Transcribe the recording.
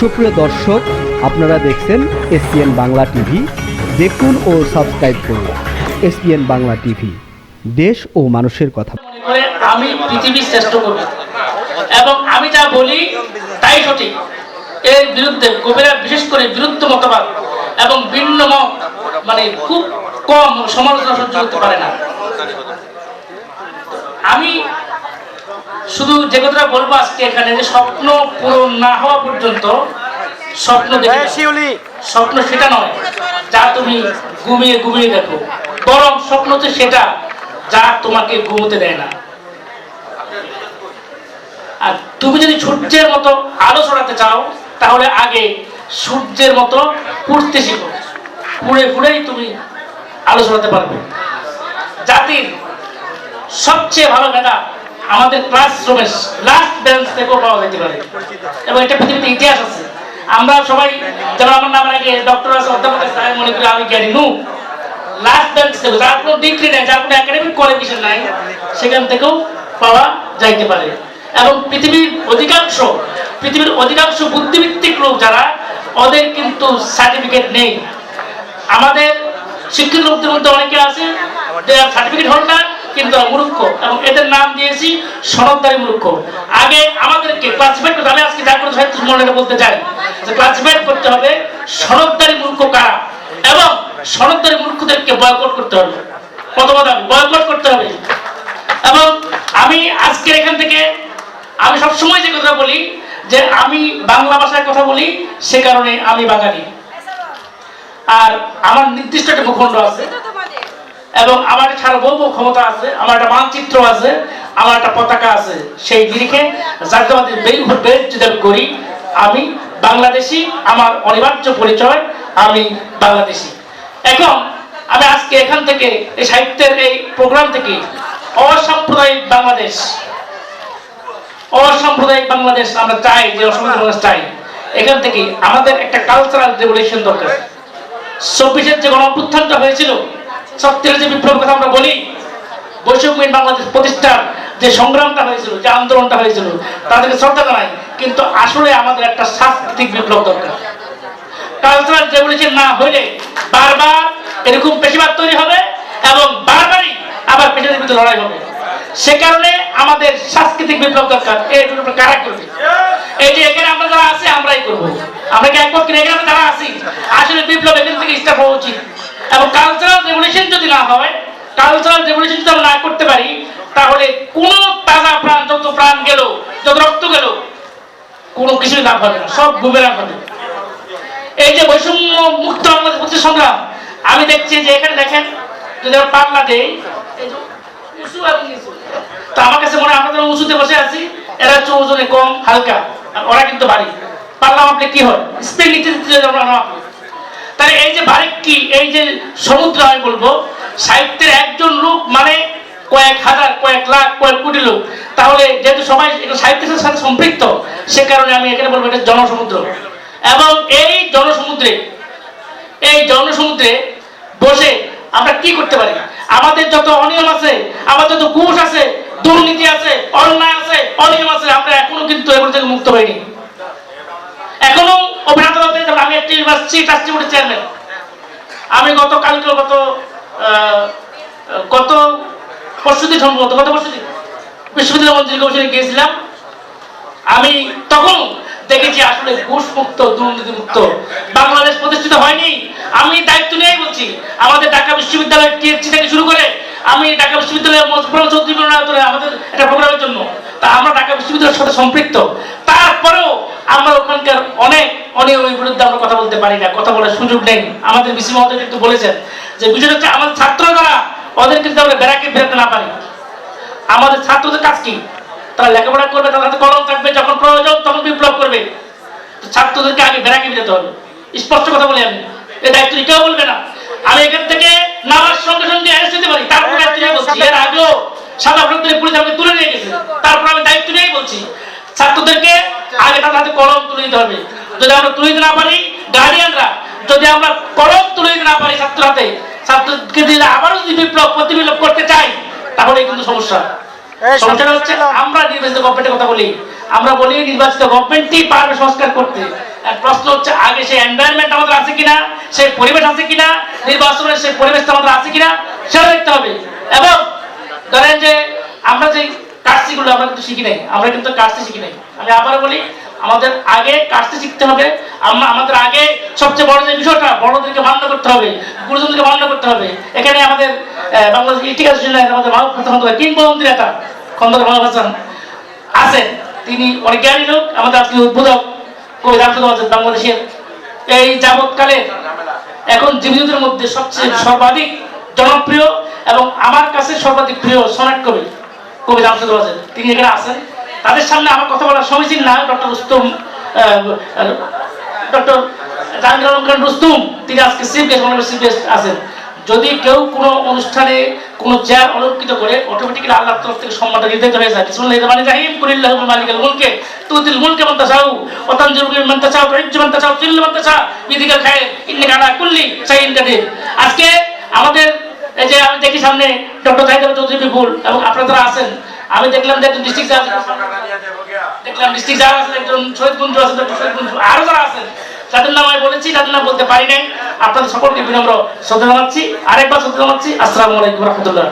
সুপ্রিয় দর্শক, আপনারা দেখছেন এসপিএন বাংলা টিভি। দেখুন ও সাবস্ক্রাইব করুন এসপিএন বাংলা টিভি। দেশ ও মানুষের কথা। আমি পৃথিবীর শ্রেষ্ঠ কবি। এবং আমি যা বলি তাই সঠিক। এর বিরুদ্ধে কবিরা বিশেষ করে বিরুদ্ধ মতবাদ এবং ভিন্ন মত মানে খুব কম সমালোচনা সহ্য করতে পারে না। আমি শুধু যে কথাটা বলব আজকে এখানে যে স্বপ্ন পূরণ না হওয়া পর্যন্ত স্বপ্ন দেখে স্বপ্ন সেটা নয় যা তুমি ঘুমিয়ে ঘুমিয়ে দেখো। বরং স্বপ্ন হচ্ছে সেটা যা তোমাকে ঘুমোতে দেয় না। আর তুমি যদি সূর্যের মতো আলো ছড়াতে চাও তাহলে আগে সূর্যের মতো পুড়তে শিখো। পুড়ে পুড়েই তুমি আলো ছড়াতে পারবে। জাতির সবচেয়ে ভালো মেধা আমাদের ক্লাসরুমের লাস্ট বেঞ্চ থেকেও পাওয়া যেতে পারে। এবং এটা পৃথিবীতে ইতিহাস আছে। আমরা সবাই যেমন আমার নামের আগে ডক্টর আছে, অধ্যাপক আছে মনে করি আমি জ্ঞানী। নু লাস্ট বেঞ্চ থেকে, যার কোনো ডিগ্রি নেই, যার কোনো একাডেমিক কোয়ালিফিকেশন নাই, সেখান থেকেও পাওয়া যাইতে পারে। এবং পৃথিবীর অধিকাংশ পৃথিবীর অধিকাংশ বুদ্ধিভিত্তিক লোক যারা, ওদের কিন্তু সার্টিফিকেট নেই। আমাদের শিক্ষিত লোকদের মধ্যে অনেকে আছে সার্টিফিকেট হোল্ডার কিন্তু মূর্খ এবং এদের নাম দিয়েছি সনদদারি মূর্খ। আগে আমাদেরকে করতে আমি আজকে মনে বলতে চাই। যে ক্লাসিফাইড করতে হবে সনদদারি মূর্খ কারা? এবং সনদদারি মূর্খদেরকে বয়কট করতে হবে। প্রথমত আমি বয়কট করতে হবে। এবং আমি আজকের এখান থেকে, আমি সবসময় যে কথা বলি, যে আমি বাংলা ভাষায় কথা বলি, সে কারণে আমি বাঙালি। আর আমার নির্দিষ্ট একটা ভূখণ্ড আছে। এবং আমার সার্বভৌম ক্ষমতা আছে, আমার একটা মানচিত্র আছে, আমার একটা পতাকা আছে, সেই নিরিখে জাতীয়বাদী আমি করি, আমি বাংলাদেশি, আমার অনিবার্য পরিচয়, আমি বাংলাদেশি। এখন আমি আজকে এখান থেকে, এই সাহিত্যের এই প্রোগ্রাম থেকে, অসাম্প্রদায়িক বাংলাদেশ অসাম্প্রদায়িক বাংলাদেশ আমরা চাই, যে অসাম্প্রদায়িক বাংলাদেশ চাই। এখান থেকে আমাদের একটা কালচারাল রেভলিউশন দরকার। চব্বিশের যে গণ হয়েছিল সত্যের যে বিপ্লব কথা আমরা বলি বৈষম্যহীন বাংলাদেশ প্রতিষ্ঠার যে সংগ্রামটা হয়েছিল, যে আন্দোলনটা হয়েছিল, তাদেরকে শ্রদ্ধা জানাই, কিন্তু আসলে আমাদের একটা সাংস্কৃতিক বিপ্লব দরকার। কালচারাল রেভলিউশন না হইলে বারবার এরকম পেশিবাদ তৈরি হবে এবং বারবারই আবার পেশাদের ভিতরে লড়াই হবে। সে কারণে আমাদের সাংস্কৃতিক বিপ্লব দরকার। এই কারা করবে? এই যে এখানে আমরা যারা আছি, আমরাই করব। আমরা কি একমত কিনা? এখানে যারা আছি, আসলে বিপ্লব এখান থেকে স্টার্ট হওয়া উচিত। এবং কালচারাল রেভলিউশন যদি না হয় কালচারাল রেভলিউশন যদি না করতে পারি, তাহলে কোন তাজা প্রাণ, যত প্রাণ গেল, যত রক্ত গেল, কোনো কিছুই লাভ হবে না, সব বুমেরাং হবে এই যে বৈষম্য মুক্ত বাংলাদেশ প্রতি সংগ্রাম, আমি দেখছি যে এখানে দেখেন, যদি আমরা পাল্লা দেই। তো আমার কাছে মনে হয় আমরা যারা উঁচুতে বসে আছি, এরা হচ্ছে ওজনে কম, হালকা, আর ওরা কিন্তু ভারী পাল্লা মাপলে কি হয় স্পিড নিতে আমরা তাহলে এই যে ভারী কি, এই যে সমুদ্র আমি বলব, সাহিত্যের একজন লোক মানে কয়েক হাজার, কয়েক লাখ, কয়েক কোটি লোক। তাহলে যেহেতু সবাই সাহিত্যের সাথে সম্পৃক্ত, সে কারণে আমি এখানে বলব এটা জনসমুদ্র। এবং এই জনসমুদ্রে এই জনসমুদ্রে বসে আমরা কি করতে পারি? আমাদের যত অনিয়ম আছে, আমাদের যত ঘুষ আছে, দুর্নীতি আছে, অন্যায় আছে, অনিয়ম আছে, আমরা এখনও কিন্তু এগুলো থেকে মুক্ত হইনি। এখনও অভিনেতা আমি একটি ইউনিভার্সিটি ট্রাস্টি বোর্ডের আমি গত কালকে গত গত পরশুদিন সম্ভবত, গত পরশুদিন বিশ্ববিদ্যালয় মন্ত্রী গিয়েছিলাম। আমি তখন দেখেছি আসলে ঘুষ মুক্ত বাংলাদেশ প্রতিষ্ঠিত হয়নি। আমি দায়িত্ব নিয়েই বলছি, আমাদের ঢাকা বিশ্ববিদ্যালয়ের টিএসসি থেকে শুরু করে আমি ঢাকা বিশ্ববিদ্যালয়ের মজবুর চৌধুরী আমাদের একটা প্রোগ্রামের জন্য। তা আমরা ঢাকা বিশ্ববিদ্যালয়ের সাথে সম্পৃক্ত। তারপরেও আমরা ওখানকার অনেক অনিয়মের বিরুদ্ধে আমরা কথা বলতে পারি না, কথা বলার সুযোগ নেই। আমাদের বিসি মহোদয় কিন্তু বলেছেন যে বিষয়টা হচ্ছে আমাদের ছাত্র যারা, ওদের কিন্তু আমরা বেড়াকে ফেরাতে না পারি। আমাদের ছাত্রদের কাজ কি? তারা লেখাপড়া করবে, তাদের হাতে কলম থাকবে, যখন প্রয়োজন তখন বিপ্লব করবে। ছাত্রদেরকে আগে বেড়াকে যেতে হবে। স্পষ্ট কথা বলি আমি। এই দায়িত্ব কেউ বলবে না। আমি এখান থেকে নামার সঙ্গে সঙ্গে অ্যারেস্ট পারি। তারপর দায়িত্ব নিয়ে বলছি। এর আগেও সাদা দিয়ে পুলিশ আমাকে তুলে নিয়ে গেছে। তারপর আমি দায়িত্ব নিয়েই বলছি। ছাত্রদেরকে আগে তাদের হাতে কলম তুলে দিতে হবে। যদি আমরা তুলে দিতে না পারি গার্ডিয়ানরা যদি আমরা কলম তুলে দিতে না পারি ছাত্র হাতে ছাত্রকে দিলে আবারও যদি বিপ্লব প্রতিবিপ্লব করতে চাই তাহলে কিন্তু সমস্যা। সমস্যাটা হচ্ছে আমরা নির্বাচিত গভর্নমেন্টের কথা বলি। আমরা বলি নির্বাচিত গভর্নমেন্টই পারবে সংস্কার করতে। প্রশ্ন হচ্ছে আগে সেই এনভায়রনমেন্ট আমাদের আছে কিনা সেই পরিবেশ আছে কিনা নির্বাচনের সেই পরিবেশটা আমাদের আছে কিনা সেটা দেখতে হবে। এবং ধরেন যে আমরা যে কার্সিগুলো আমরা কিন্তু শিখি নাই আমরা কিন্তু কার্সি শিখি নাই। আমি আবারও বলি আমাদের আগে কার্সি শিখতে হবে। আমরা আমাদের আগে সবচেয়ে বড় যে বিষয়টা, বড়দেরকে মান্য করতে হবে, গুরুজনদেরকে মান্য করতে হবে। এখানে আমাদের বাংলাদেশ ইতিহাস জন্য আমাদের প্রথম কিংবদন্তি নেতা খন্দর মানব হাসান আছেন। তিনি অনেক জ্ঞানী লোক, আমাদের আজকে উদ্বোধক কবি রামচন্দ্র আছেন বাংলাদেশের। এই যাবৎকালে এখন জীবিতদের মধ্যে সবচেয়ে সর্বাধিক জনপ্রিয় এবং আমার কাছে সর্বাধিক প্রিয় সনেট কবি কবি রামচন্দ্র আছেন। তিনি এখানে আছেন। তাদের সামনে আমার কথা বলা সমীচীন না, ডক্টর রুস্তম ডক্টর জাহাঙ্গীর আলম খান রুস্তুম, তিনি আজকে চিফ গেস্ট চিফ গেস্ট আছেন। যদি কেউ কোনো অনুষ্ঠানে কোনো চেয়ার অলঙ্কিত করে অটোমেটিক্যালি আল্লাহর তরফ থেকে সম্মানটা নির্ধারিত হয়ে যায়। বিসমিল্লাহির রহমানির রহিম, কুলিল্লাহু মালিকাল মুলকে, তুতিল মুলকে মান তাশাউ, ওয়া তানজিলু মান তাশাউ তুইজ্জু মান তাশাউ তুযিল্লু মান তাশা বিদিকাল খায়র ইন্নাকা আলা কুল্লি শাইইন কাদির। আজকে আমাদের এই যে আমি দেখি সামনে ডক্টর জাহিদ চৌধুরী বিপুল এবং আপনারা আছেন, আমি দেখলাম যে একজন ডিস্ট্রিক্ট দেখলাম ডিস্ট্রিক্ট জাজ আছেন একজন শহীদ বন্ধু আছেন ডক্টর শহীদ বন্ধু, আরও যারা আছেন তাদের নাম আমি বলেছি তাদের নাম বলতে পারি নাই, আপনাদের সকলকে বিনম্র শ্রদ্ধা জানাচ্ছি। আরেকবার শ্রদ্ধা জানাচ্ছি। আসসালামু আলাইকুম রহমতুল্লাহ।